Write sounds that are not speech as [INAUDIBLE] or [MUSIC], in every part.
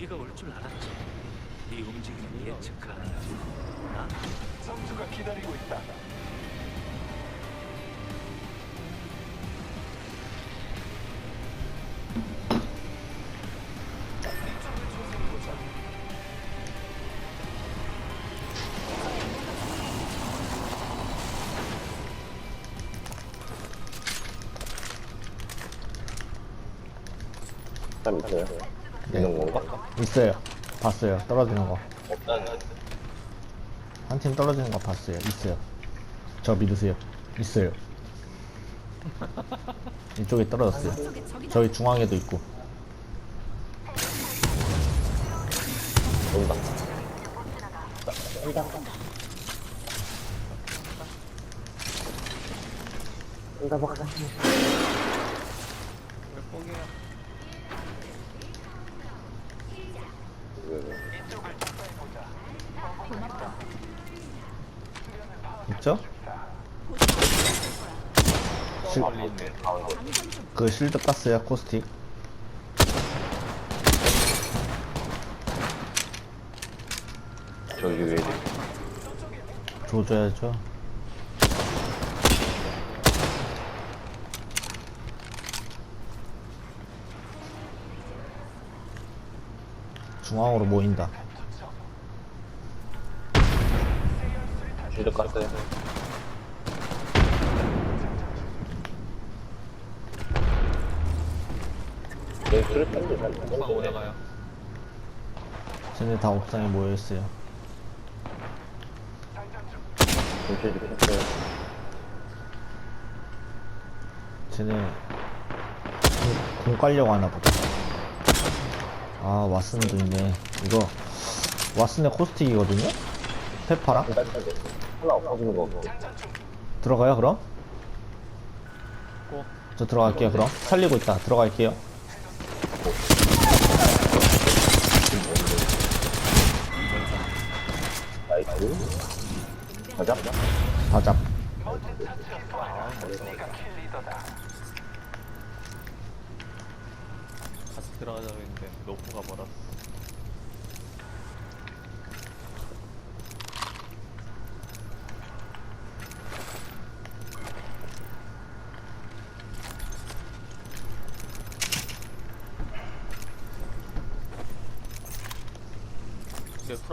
네가 올 줄 알았지. 네 움직임은 예측 가능하지. 난 전투가 기다리고 있다. 있어요. 네. 이런 건가? 있어요. 봤어요. 떨어지는 거. 없다는 한팀 떨어지는 거 봤어요. 있어요. 저 믿으세요. 있어요. [LAUGHS] 이쪽에 떨어졌어요. 저기 중앙에도 있고. 온다. 있죠? 실, 그 실드 깠어요. 코스틱. 저기 왜 이래? 줘줘야죠. 중앙으로 모인다. 주적 갔어요. 네, 그랬던데, 난. 올라가요. 쟤네 다 옥상에 모여있어요. 쟤네 공, 공 깔려고 하나 보다. 아, 왓슨도 있네. 이거, 왓슨의 코스틱이거든요? 페파랑? 하나 없어지는 거. 들어가요, 그럼? 고. 저 들어갈게요, 그럼. 살리고 있다. 들어갈게요. 나이스. 가자. 다 잡. 같이 들어가자고 했는데 노프가 멀었어.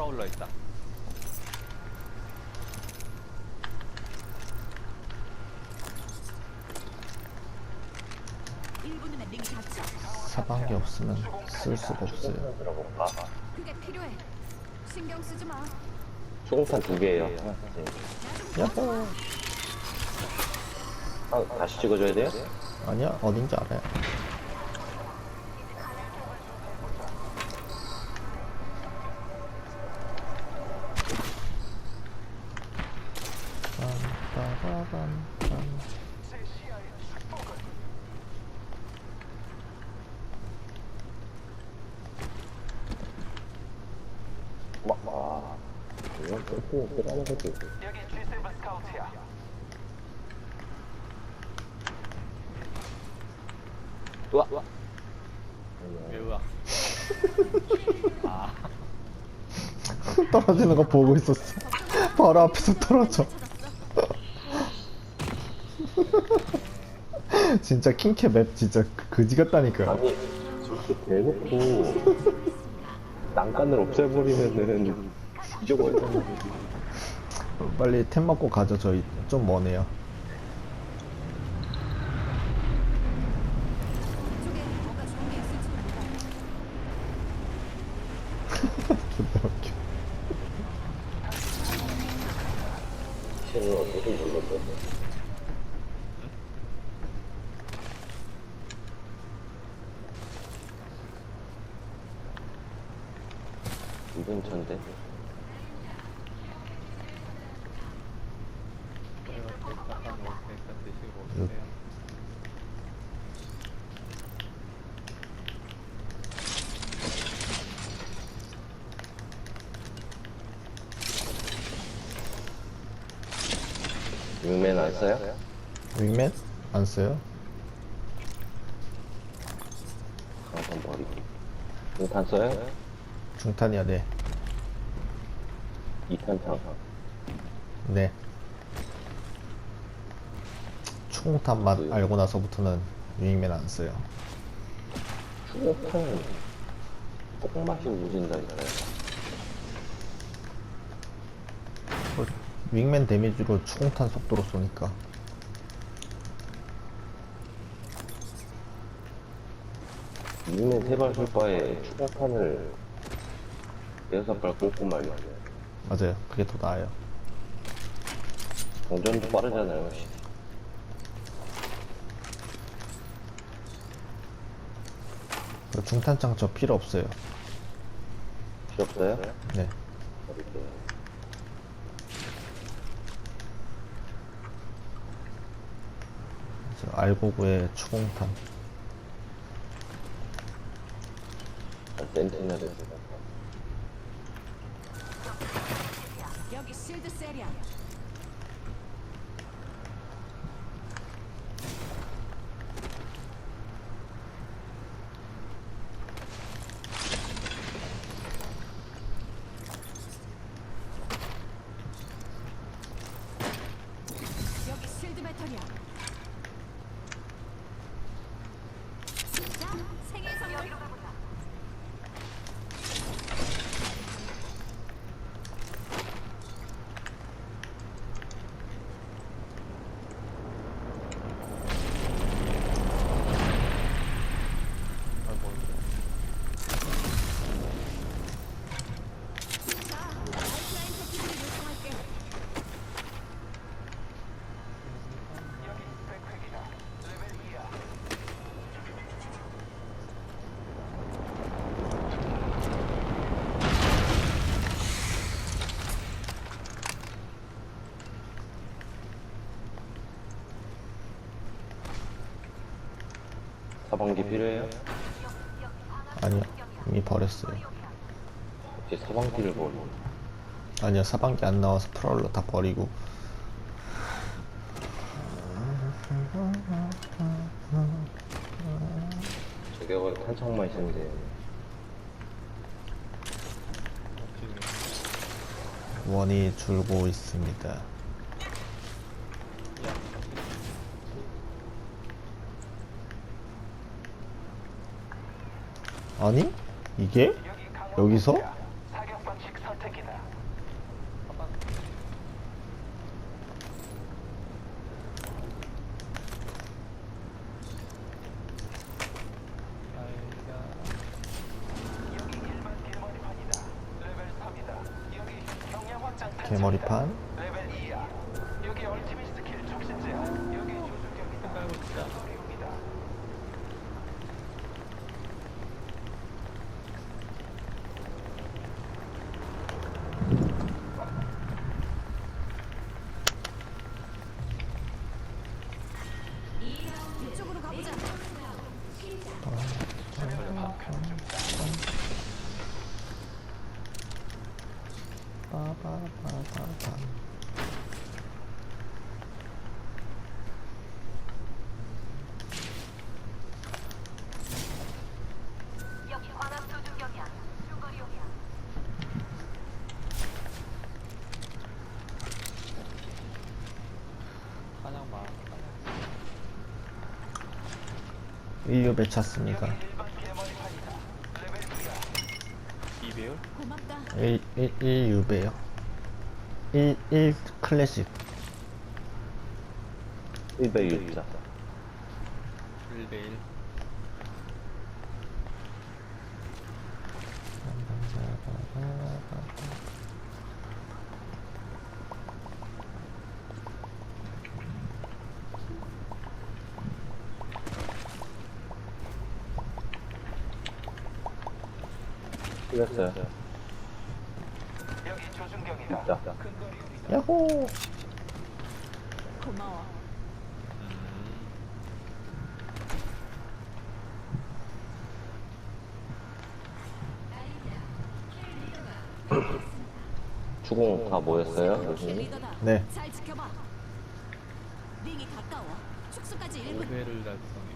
내 프라울러 있다. 사방이 없으면 쓸 수가 없어요. 들어볼까? 그게 필요해. 신경 쓰지 마. 수공탄 두 개예요. 야호! 아, 다시 찍어줘야 돼요? 아니야, 어딘지 알아요. 와, 와. 이건 또 들어가는 거지. 여기 G7 스카우트야. 우와, 우와. 외우야. 아, [LAUGHS] 떨어지는 거 보고 있었어. 바로 앞에서 떨어져. [LAUGHS] 진짜 킹캐 맵 진짜 그지 같다니까요. 아니, 저렇게 대놓고 난간을 없애버리면은 잊어버려. 빨리 템 먹고 가죠. 저희 좀 머네요. 이쪽에 뭐가 좋은 게 있을지 몰라. 존나 웃겨. 실은 어떻게 눌렀어? 오세요. 윙맨 안 써요? 윙맨? 안 써요? 강판 버리고. 윙탄 써요? 중탄이야, 네. 2탄창. 네. 충탄 맛 알고 나서부터는 윙맨 안 써요. 추격탄 똥맛이. 뭐, 윙맨 데미지로 충탄 속도로 쏘니까. 육면 세발 쏠 바에 추격탄을 여섯 발 꽂고 말이야. 맞아요. 그게 더 나아요. 동전도 빠르잖아요. 씨. 그 중탄창 저 필요 없어요. 필요 없어요? 네. 저 알고구의 추공탄. 아, 센티너를. 여기 실드 셀이야. 여기 실드 배터리야. 자, 생일 선물. 아이고 자, 라이프라인 패키지를 요청할게. 여기 백팩이다. 레벨 2야. 사방기 필요해요? 아니요. 이미 버렸어요. 혹시 사방기를 버리 아니요. 사방기 안 나와서 프라울러 다 버리고. 저격은 탄창만 있는데 지금 원이 줄고 있습니다. 아니? 이게? 여기서? 포트야. 사격 방식 선택이다. 여기 일반 개머리판이다. 레벨 3이다. 여기 경량 확장 탄창이다. 개머리판? 레벨 2야. 여기 얼티밋 스킬 촉신제야. 여기 조준경이다. 소리용이다. 이쪽으로 가보자. 조준경이야. 중거리용이야. 사냥 마 인류 배찼습니다. 일반 개머리판이다. 레벨 2야. 2배율? 고맙다. 1, 1, 1 유배요. 1, 1 클래식. 1배 6자 1대1 틀렸어요. 근거리용이다. 야호! 고마워. 추공 다 모였어요? 교수님? 리더다. 네. 잘 지켜봐. 링이 가까워. 축소까지 1분. 5배를 달성해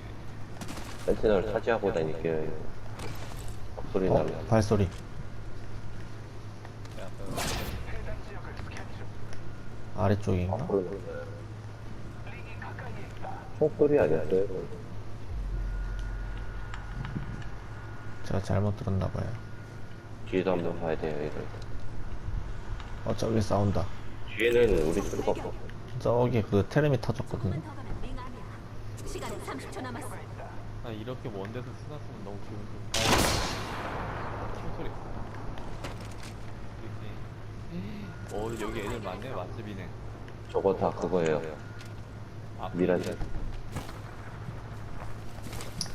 센티널 차지하고 다닐게요. 소리 어, 나면. 발소리. 아래쪽인가? 앞으로 총소리 아니었어요? 제가 잘못 들었나봐요. 뒤에도 한번 봐야 돼요, 이걸. 어, 저기 싸운다. 뒤에는 우리 수가 없어. 저기 그 테레미 터졌거든요. 시간 30초 남았어. 아 이렇게 먼 데서 수나 쓰면 너무 기분 좋다. 총소리. 그렇지. 어 여기 애들 많네 맛집이네. 저거 다 그거예요. 아, 미라지.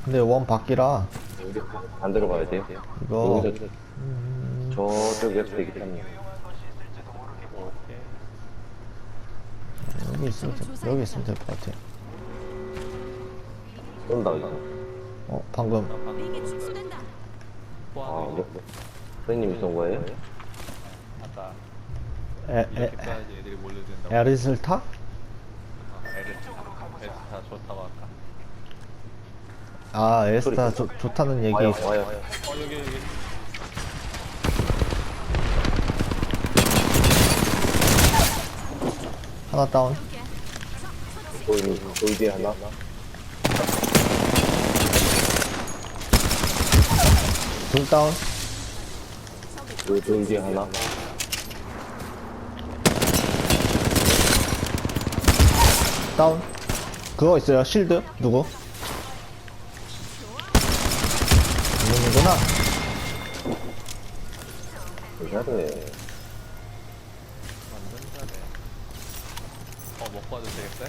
근데 원 바퀴라 우리 반대로 가야 돼요. 이거 여기서 저쪽 옆에 있기 때문에. 오케이. 여기 있으면 돼- 여기 있으면 될 것 같아요. 쏜다, 여기서. 어, 방금 나 방금 링이 축소된다. 아, 포함이 이거. 선생님이 쏜 거예요? 아까 에, 에, 이렇게 써야지 애들이 몰려든다고. 에릿을 타? 아, 애를 에스타 좋다고 아까. 아, 에스타 좋, 좋다는 얘기. 와요, 와요. 어 여기 여기. 하나 다운. 보이는 돌비 하나. 둘 다운. 그 돌비 하나. 다운. 그거 있어요. 실드. 누구? 누구구나. 괜찮네. 완전 잘해. 어 먹고 와도 되겠어요?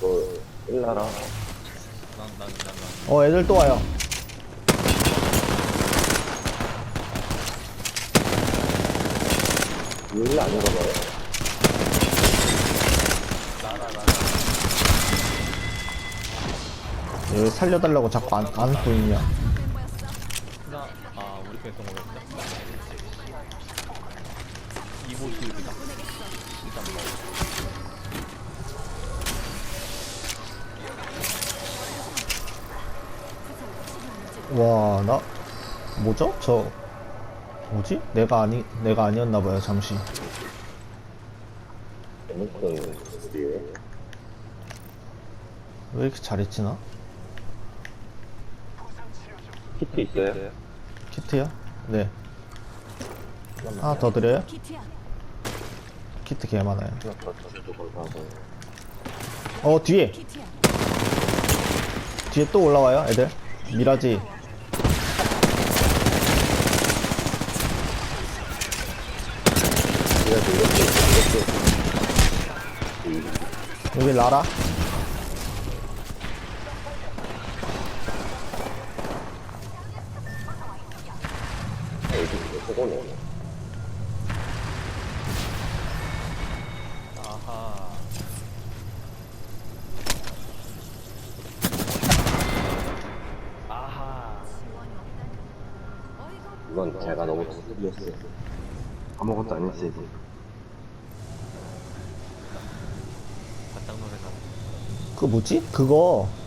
그, 일나라. 난난 난 난. 어, 애들 또 와요. 일나 아닌가 봐요. 여기 살려달라고 자꾸 안, 안 보이냐. 나, 아, 우리 편 성공했다. 이보 시우드다. 일단 먹어. 와, 나, 뭐죠? 저, 뭐지? 내가 아니, 내가 아니었나봐요, 잠시. 왜 이렇게 잘했지 나? 키트 있어요? 키트요? 네. 하나 더 드려요? 키트 개 많아요. 어, 뒤에! 뒤에 또 올라와요, 애들. 미라지. 여기 라라. 저거네. 아하. 아하. 이건 제가 너무 틀렸어요. 아무것도 안 했어요. 바짝 노래가. 그 뭐지? 그거